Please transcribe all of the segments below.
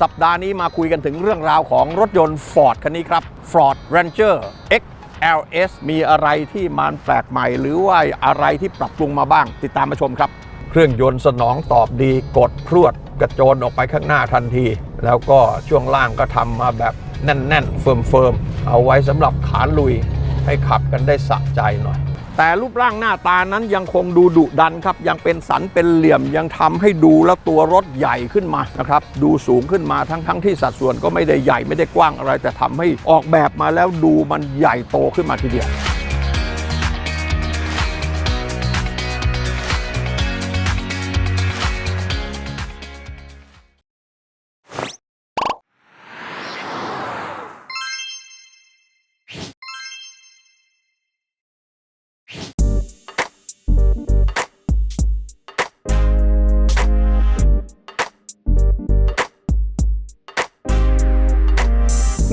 สัปดาห์นี้มาคุยกันถึงเรื่องราวของรถยนต์ Ford คันนี้ครับ Ford Ranger XLS มีอะไรที่มันแปลกใหม่ หรือว่าอะไรที่ปรับปรุงมาบ้าง ติดตามมาชมครับ เครื่องยนต์สนองตอบดีกดพรวดกระโจนออกไปข้างหน้าทันที แล้วก็ช่วงล่างก็ทำมาแบบแน่น ๆ เฟิร์มๆเอาไว้สำหรับขาลุยให้ขับกันได้สะใจหน่อย แต่รูปร่างหน้าตานั้นยังคงดูดุดันครับ ยังเป็นสันเป็นเหลี่ยมยังทำให้ดูแล้วตัวรถใหญ่ขึ้นมานะครับ ดูสูงขึ้นมาทั้งทั้งที่สัดส่วนก็ไม่ได้ใหญ่ไม่ได้กว้างอะไร แต่ทำให้ออกแบบมาแล้วดูมันใหญ่โตขึ้นมาทีเดียว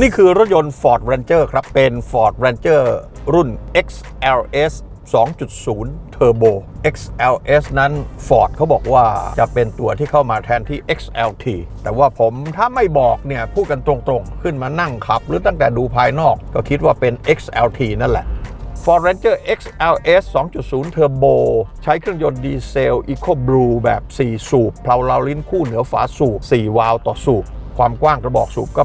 นี่คือรถยนต์ Ford Ranger ครับ เป็น Ford Ranger รุ่น XLS 2.0 Turbo XLS นั้น Ford เขาบอกว่าจะเป็นตัวที่เข้ามาแทนที่ XLT แต่ว่าผมถ้าไม่บอกเนี่ย พูดกันตรงๆ ขึ้นมานั่งขับ หรือตั้งแต่ดูภายนอกก็คิดว่าเป็น XLT นั่นแหละ Ford Ranger XLS 2.0 Turbo ใช้เครื่องยนต์ดีเซล Eco Blue แบบ 4 สูบเพลาเลาลิ้นคู่เหนือฝาสูบ 4 วาล์วต่อสูบ ความกว้างกระบอกสูบก็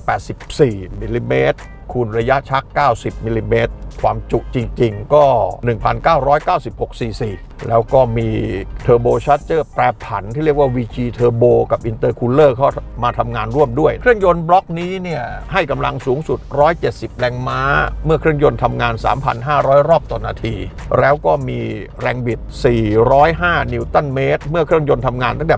84มิลลิเมตรคูณระยะชัก 90มิลลิเมตรความจุจริง ๆ ก็ 1,996ซีซี แล้วก็มีเทอร์โบชาร์เจอร์แปรผันที่เรียกว่า VG Turbo กับ Intercooler เลอร์เข้ามาทำงานร่วมด้วย เครื่องยนต์บล็อกนี้เนี่ยให้กำลังสูงสุด 170 แรงม้า เมื่อเครื่องยนต์ทำงาน 3,500 รอบต่อนาที แล้วก็มีแรงบิด 405 นิวตันเมตร เมื่อเครื่องยนต์ทำงานตั้งแต่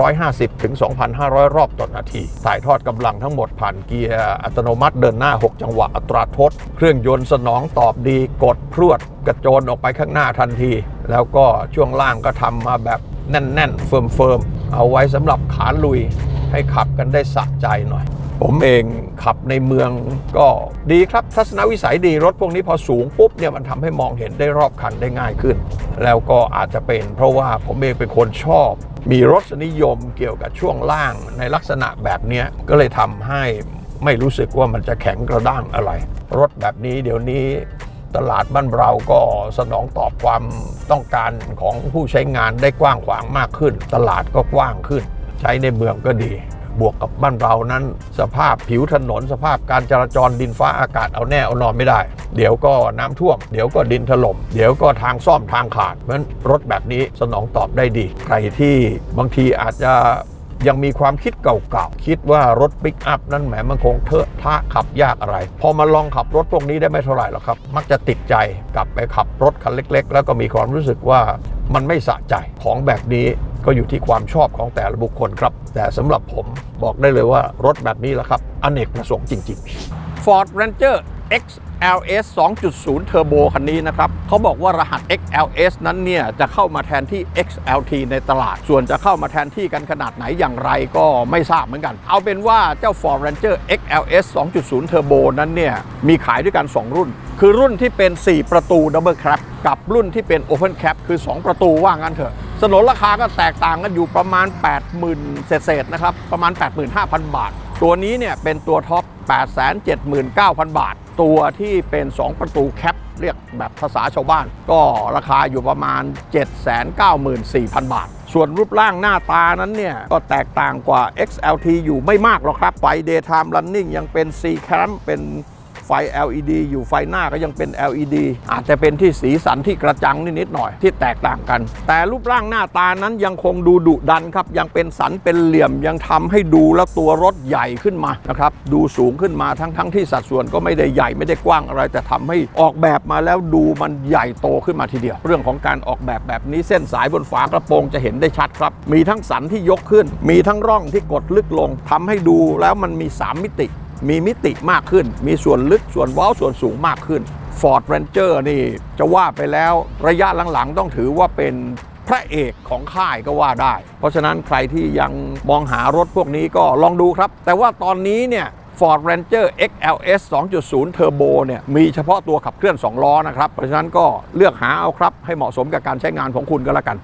1,750 ถึง 2,500 รอบต่อนาที ถ่ายทอดกำลังทั้งหมดผ่านเกียร์อัตโนมัติเดินหน้า 6 จังหวะอัตราทด เครื่องยนต์สนองตอบดีกดพรวดกระโจนออกไปข้างหน้าทันที แล้วก็ช่วงล่างก็ทำมาแบบแน่น ๆ เฟิร์ม ๆ เอาไว้สำหรับขาลุยให้ขับกันได้สะใจหน่อย ผมเองขับในเมืองก็ดีครับ ทัศนวิสัยดีรถพวกนี้พอสูงปุ๊บเนี่ยมันทำให้มองเห็นได้รอบคันได้ง่ายขึ้น แล้วก็อาจจะเป็น เพราะว่าผมเองเป็นคนชอบ มีรสนิยมเกี่ยวกับช่วงล่างในลักษณะแบบนี้ก็เลยทำให้ไม่รู้สึกว่ามันจะแข็งกระด้างอะไร รถแบบนี้เดี๋ยวนี้ ตลาดบ้านเราก็สนองตอบความต้องการของผู้ใช้งานได้กว้างขวางมากขึ้น ตลาดก็กว้างขึ้น ใช้ในเมืองก็ดี บวกกับบ้านเรานั้น สภาพผิวถนน สภาพการจราจรดินฟ้าอากาศเอาแน่เอานอนไม่ได้ เดี๋ยวก็น้ำท่วม เดี๋ยวก็ดินถล่ม เดี๋ยวก็ทางซ่อมทางขาดเพราะฉะนั้นรถแบบนี้สนองตอบได้ดี ใครที่บางทีอาจจะ ยังมีความคิดเก่าๆ คิดว่ารถปิกอัพนั้นแหมมันคงเทอะทะขับยากอะไร พอมาลองขับรถพวกนี้ได้ไม่เท่าไหร่หรอกครับ มักจะติดใจกลับไปขับรถคันเล็ก ๆ แล้วก็มีความรู้สึกว่ามันไม่สะใจของแบบนี้ก็อยู่ที่ความชอบของแต่ละบุคคลครับ แต่สำหรับผมบอกได้เลยว่ารถแบบนี้แหละครับ อเนกประสงค์จริง ๆ Ford Ranger XLS 2.0 Turbo คันนี้นะครับ เขาบอกว่ารหัส XLS นั้นเนี่ย จะเข้ามาแทนที่ XLT ในตลาด ส่วนจะเข้ามาแทนที่กันขนาดไหนอย่างไรก็ไม่ทราบเหมือนกัน เอาเป็นว่าเจ้า Ford Ranger XLS 2.0 Turbo นั้นเนี่ย มีขายด้วยกัน 2 รุ่น คือรุ่นที่เป็น 4 ประตู Double Cab กับรุ่นที่เป็น Open Cab คือ 2 ประตูว่างั้นเถอะสนนราคาก็แตกต่างกันอยู่ประมาณ 80,000 เศษๆนะครับ ประมาณ 85,000 บาท ตัวนี้เนี่ยเป็นตัวท็อป 879,000 บาท ตัวที่เป็น 2 ประตูแคปเรียกแบบภาษาชาวบ้าน ก็ราคาอยู่ประมาณ 794,000 บาท ส่วนรูปร่างหน้าตานั้นเนี่ย ก็แตกต่างกว่า XLT อยู่ไม่มากหรอกครับไฟ Daytime Running ยังเป็น C Cam เป็น ไฟ LED อยู่ไฟหน้าก็ยังเป็น LED อาจจะเป็นที่สีสันที่กระจังนิดๆหน่อยที่แตกต่างกัน แต่รูปร่างหน้าตานั้นยังคงดูดุดันครับ ยังเป็นสันเป็นเหลี่ยมยังทำให้ดูแล้วตัวรถใหญ่ขึ้นมานะครับดูสูงขึ้นมาทั้งทั้งที่สัดส่วนก็ไม่ได้ใหญ่ไม่ได้กว้างอะไร แต่ทำให้ออกแบบมาแล้วดูมันใหญ่โตขึ้นมาทีเดียว เรื่องของการออกแบบแบบนี้เส้นสายบนฝากระโปรงจะเห็นได้ชัดครับ มีทั้งสันที่ยกขึ้น มีทั้งร่องที่กดลึกลงทำให้ดูแล้วมันมี 3 มิติ มีมิติมากขึ้น มีส่วนลึกส่วนว้าส่วนสูงมากขึ้น Ford Ranger นี่จะว่าไปแล้วระยะหลังๆ ต้องถือว่าเป็นพระเอกของค่ายก็ว่าได้ เพราะฉะนั้นใครที่ยังมองหารถพวกนี้ก็ลองดูครับ แต่ว่าตอนนี้เนี่ย Ford Ranger XLS 2.0 Turbo เนี่ยมีเฉพาะตัวขับเคลื่อน 2 ล้อนะครับ เพราะฉะนั้นก็เลือกหาเอาครับ ให้เหมาะสมกับการใช้งานของคุณก็แล้วกัน